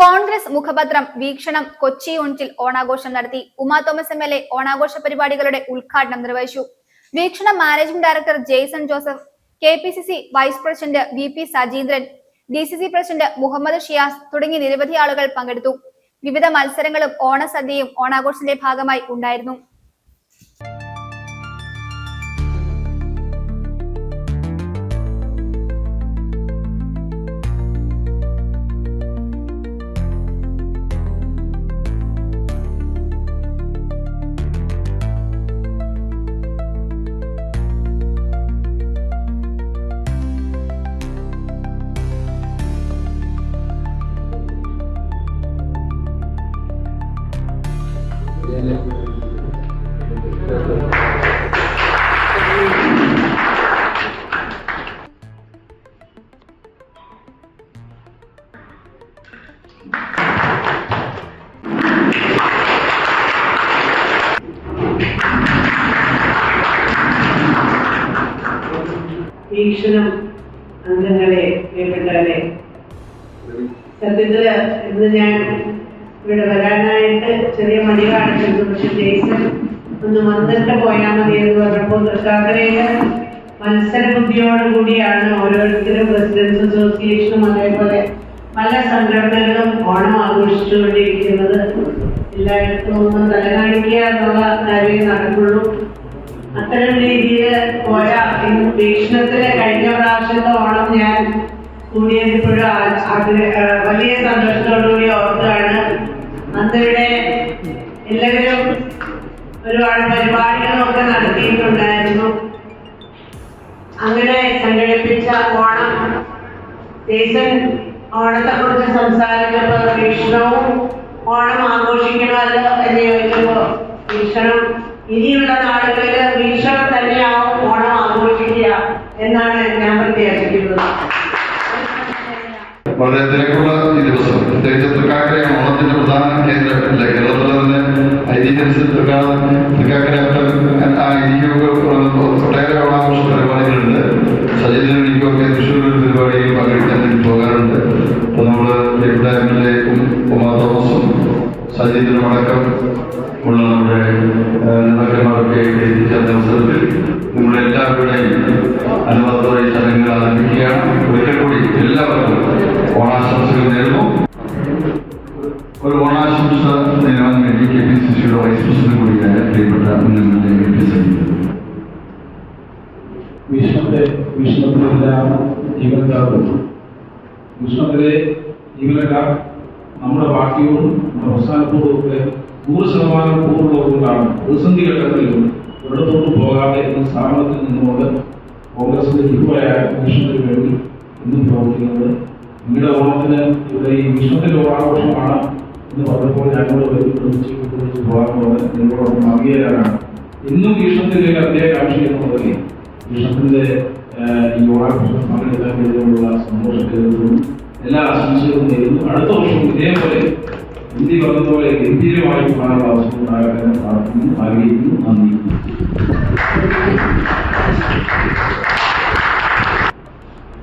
കോൺഗ്രസ് മുഖപത്രം വീക്ഷണം കൊച്ചി യൂണിറ്റിൽ ഓണാഘോഷം നടത്തി. Uma Thomas M L A ഓണാഘോഷ പരിപാടികളുടെ ഉദ്ഘാടനം നിർവഹിച്ചു. Veekshanam managing director Jaison Joseph K P C C vice president V P Sajeendran D C C president Muhammad Shiyas തുടങ്ങി നിരവധി ആളുകൾ പങ്കെടുത്തു. വിവിധ മത്സരങ്ങളും ഓണസദ്യയും ഓണാഘോഷത്തിന്റെ ഭാഗമായി ഉണ്ടായിരുന്നു. വീക്ഷണം അംഗങ്ങളെ പ്രിയപ്പെട്ടവരെ. സത്യത്തിൽ ഇന്ന് ഞാൻ ഇവിടെ വരാനായിട്ട് ചെറിയ മടി കാണിച്ചിരുന്നു പക്ഷെ ജെയ്സൺ ഒന്ന് വന്നിട്ട് പോയാൽ മതി എന്ന് പറഞ്ഞപ്പോൾ തൃക്കാക്കരയിൽ മത്സര ബുദ്ധിയോടുകൂടിയാണ് ഓരോരുത്തരും പ്രസിഡൻസ് അസോസിയേഷനും അതേപോലെ പല സംഘടനകളും ഓണം ആഘോഷിച്ചുകൊണ്ടിരിക്കുന്നത്. എല്ലായിടത്തും ഒന്ന് തലകാണിക്കുക വലിയ സന്തോഷത്തോടുകൂടി ഓർത്താണ് മന്ത്രിയുടെ എല്ലാവരും ഒരുപാട് പരിപാടികളൊക്കെ നടത്തിയിട്ടുണ്ടായിരുന്നു. അങ്ങനെ സംഘടിപ്പിച്ച ഓണം ഓണത്തെ കുറിച്ച് സംസാരിച്ചപ്പോൾ വീക്ഷണവും ഓണം ആഘോഷിക്കണമല്ലോ എന്ന് ചോദിച്ചപ്പോ വീക്ഷണം ഇനിയുള്ള നാളുകളിൽ വീക്ഷണം തന്നെയാവും ഓണം ആഘോഷിക്കുക എന്നാണ് ഞാൻ പ്രത്യേകിച്ച് തൃക്കാക്കരയാണ് ഓണത്തിന്റെ പ്രധാന കേന്ദ്രം അല്ല കേരളത്തിലെ തന്നെ തൃക്കാക്കര ആ ഐതിഹ്യമൊക്കെ ഒട്ടേറെ ഓണാഘോഷ പരിപാടികളുണ്ട്. എനിക്കൊക്കെ തൃശ്ശൂർ ഒരു പരിപാടിയിൽ പങ്കെടുക്കാൻ വേണ്ടി പോകാറുണ്ട് അപ്പോൾ നമ്മൾ ഇവിടെ എം എൽ എക്കും കുമാർ തോമസും സജീവനും അടക്കം ഉള്ള നമ്മുടെ നേതാക്കന്മാരൊക്കെ എത്തിച്ച അവസരത്തിൽ നമ്മുടെ എല്ലാവരുടെയും അനുഭവത്തോടെ ഈ ചടങ്ങുകൾ ആരംഭിക്കുകയാണ്. ഒരിക്കൽ കൂടി എല്ലാവർക്കും ഓണാശംസകൾ നേരുന്നു. വിഷ്ണുത്തെ വിഷ്ണുത്തിലെല്ലാം ജീവനക്കാർക്കും വിഷ്ണുത്തിലെ ജീവനക്കാർ നമ്മുടെ പാർട്ടിയോടും നമ്മുടെ പ്രസ്ഥാനത്തോടും ഒക്കെ നൂറ് ശതമാനം പൂർണമുള്ളതുകൊണ്ടാണ് പ്രതിസന്ധി ഘട്ടങ്ങളിലും ഒരിടത്തോട്ട് പോകാതെ എന്ന സ്ഥാപനത്തിൽ നിന്നുകൊണ്ട് കോൺഗ്രസിന്റെ ഹിബായ വിഷ്ണുവിന് വേണ്ടി ഇന്നും പ്രവർത്തിക്കുന്നത്. നിങ്ങളുടെ ഓണത്തിന് ഇവിടെ ഈ വിഷ്ണുത്തിന്റെ ഓണാഘോഷമാണ് ഇന്നും ഭീഷണത്തിന്റെ ഒരു അത്യാകാംക്ഷ എന്നുള്ളത് ഭീഷണത്തിന്റെ ഈ ഓണാഘോഷം പങ്കെടുക്കാൻ സന്തോഷത്തിലും എല്ലാ ആശംസകളും നേരുന്നു. അടുത്ത വർഷം ഇതേപോലെ ഹിന്ദി പറഞ്ഞതുപോലെ പോകാനുള്ള അവസരം ഉണ്ടാകട്ടെ പ്രാർത്ഥിക്കുന്നു. ആഗ്രഹിക്കുന്നു. നന്ദി.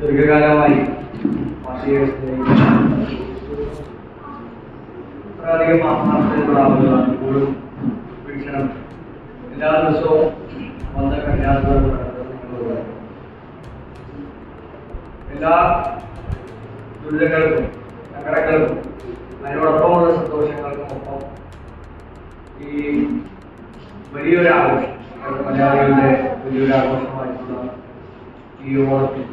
ദീർഘകാലമായി ആത്മാർത്ഥതയുള്ള ആളുകളാണ് ഇപ്പോഴും വീക്ഷണം. എല്ലാ ദിവസവും വന്ന് കല്യാണത്തോട് എല്ലാ ദുരിതങ്ങൾക്കും സങ്കടങ്ങൾക്കും അതിനോടൊപ്പമുള്ള സന്തോഷങ്ങൾക്കും ഒപ്പം ഈ വലിയൊരു ആഘോഷം മലയാളികളുടെ വലിയൊരു ആഘോഷമായിട്ടുള്ള ഈ ഓണത്തിൽ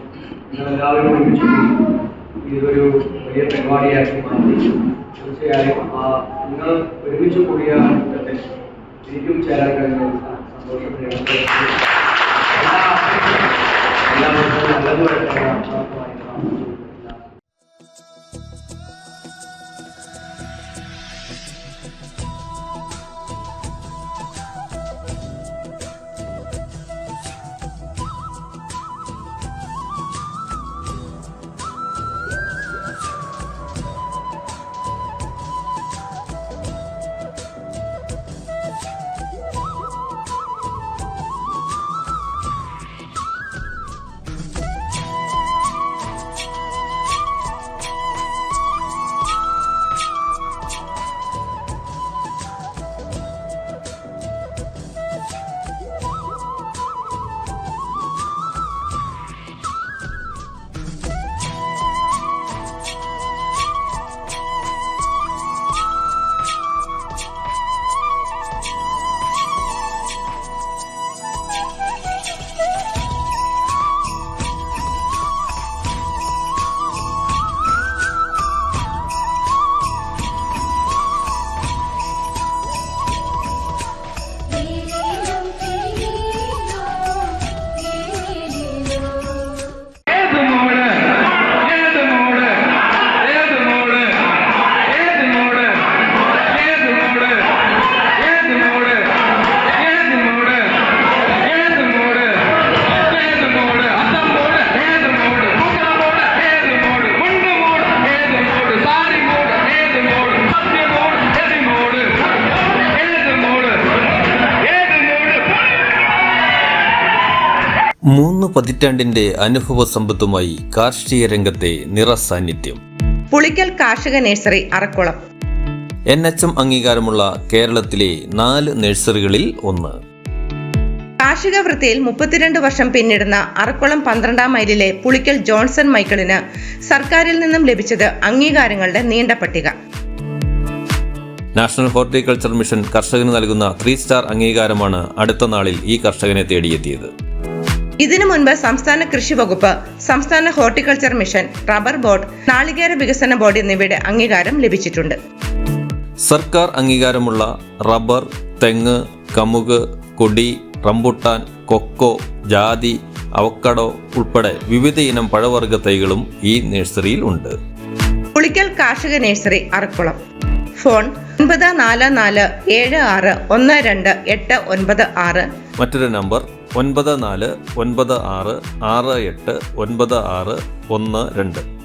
നിങ്ങളെല്ലാവരും ഒരുമിച്ച് ഇതൊരു വലിയ പരിപാടിയാക്കി മാറ്റി. തീർച്ചയായും ആ നിങ്ങൾ ഒരുമിച്ച് കൂടിയ കൂട്ടത്തിൽ എനിക്കും ചേരാൻ കഴിഞ്ഞ. സന്തോഷം രേഖപ്പെടുത്തി എല്ലാ എല്ലാവർക്കും നല്ലത് മൂന്ന് പതിറ്റാണ്ടിന്റെ അനുഭവ സമ്പത്തുമായി കാർഷിക രംഗത്തെ നിറസാന്നിധ്യം പുളിക്കൽ കാർഷിക nursery Arakkulam. N H M അംഗീകാരമുള്ള കേരളത്തിലെ നാല് നഴ്സറികളിൽ ഒന്ന്. കാർഷിക വൃത്തിയിൽ മുപ്പത്തിരണ്ട് വർഷം പിന്നിടുന്ന അറക്കുളം പന്ത്രണ്ടാം മൈലിലെ പുളിക്കൽ ജോൺസൺ മൈക്കിളിന് സർക്കാരിൽ നിന്നും ലഭിച്ചത് അംഗീകാരങ്ങളുടെ നീണ്ട പട്ടിക. നാഷണൽ ഹോർട്ടിക്കൾച്ചർ മിഷൻ കർഷകന് നൽകുന്ന ത്രീ സ്റ്റാർ അംഗീകാരമാണ് അടുത്ത നാളിൽ ഈ കർഷകനെ തേടിയെത്തിയത്. ഇതിനു മുൻപ് സംസ്ഥാന കൃഷി വകുപ്പ് സംസ്ഥാന ഹോർട്ടിക്കൾച്ചർ മിഷൻ റബ്ബർ ബോർഡ് നാളികേര വികസന ബോർഡ് എന്നിവയുടെ അംഗീകാരം ലഭിച്ചിട്ടുണ്ട്. സർക്കാർ അംഗീകാരമുള്ള റബ്ബർ തെങ്ങ് കമുക് കൊടി റംബുട്ടാൻ കൊക്കോ ജാതി അവക്കടോ ഉൾപ്പെടെ വിവിധ ഇനം പഴവർഗ തൈകളും ഈ നഴ്സറിയിൽ ഉണ്ട്. പുളിക്കൽ കാർഷിക നഴ്സറി അറക്കുളം. ഫോൺ ഒൻപത് നാല് നാല് ഏഴ് ആറ് ഒന്ന് രണ്ട് എട്ട് ഒൻപത് ആറ്. മറ്റൊരു നമ്പർ ഒൻപത് നാല് ഒൻപത് ആറ് ആറ് എട്ട് ഒൻപത് ആറ് ഒന്ന് രണ്ട്.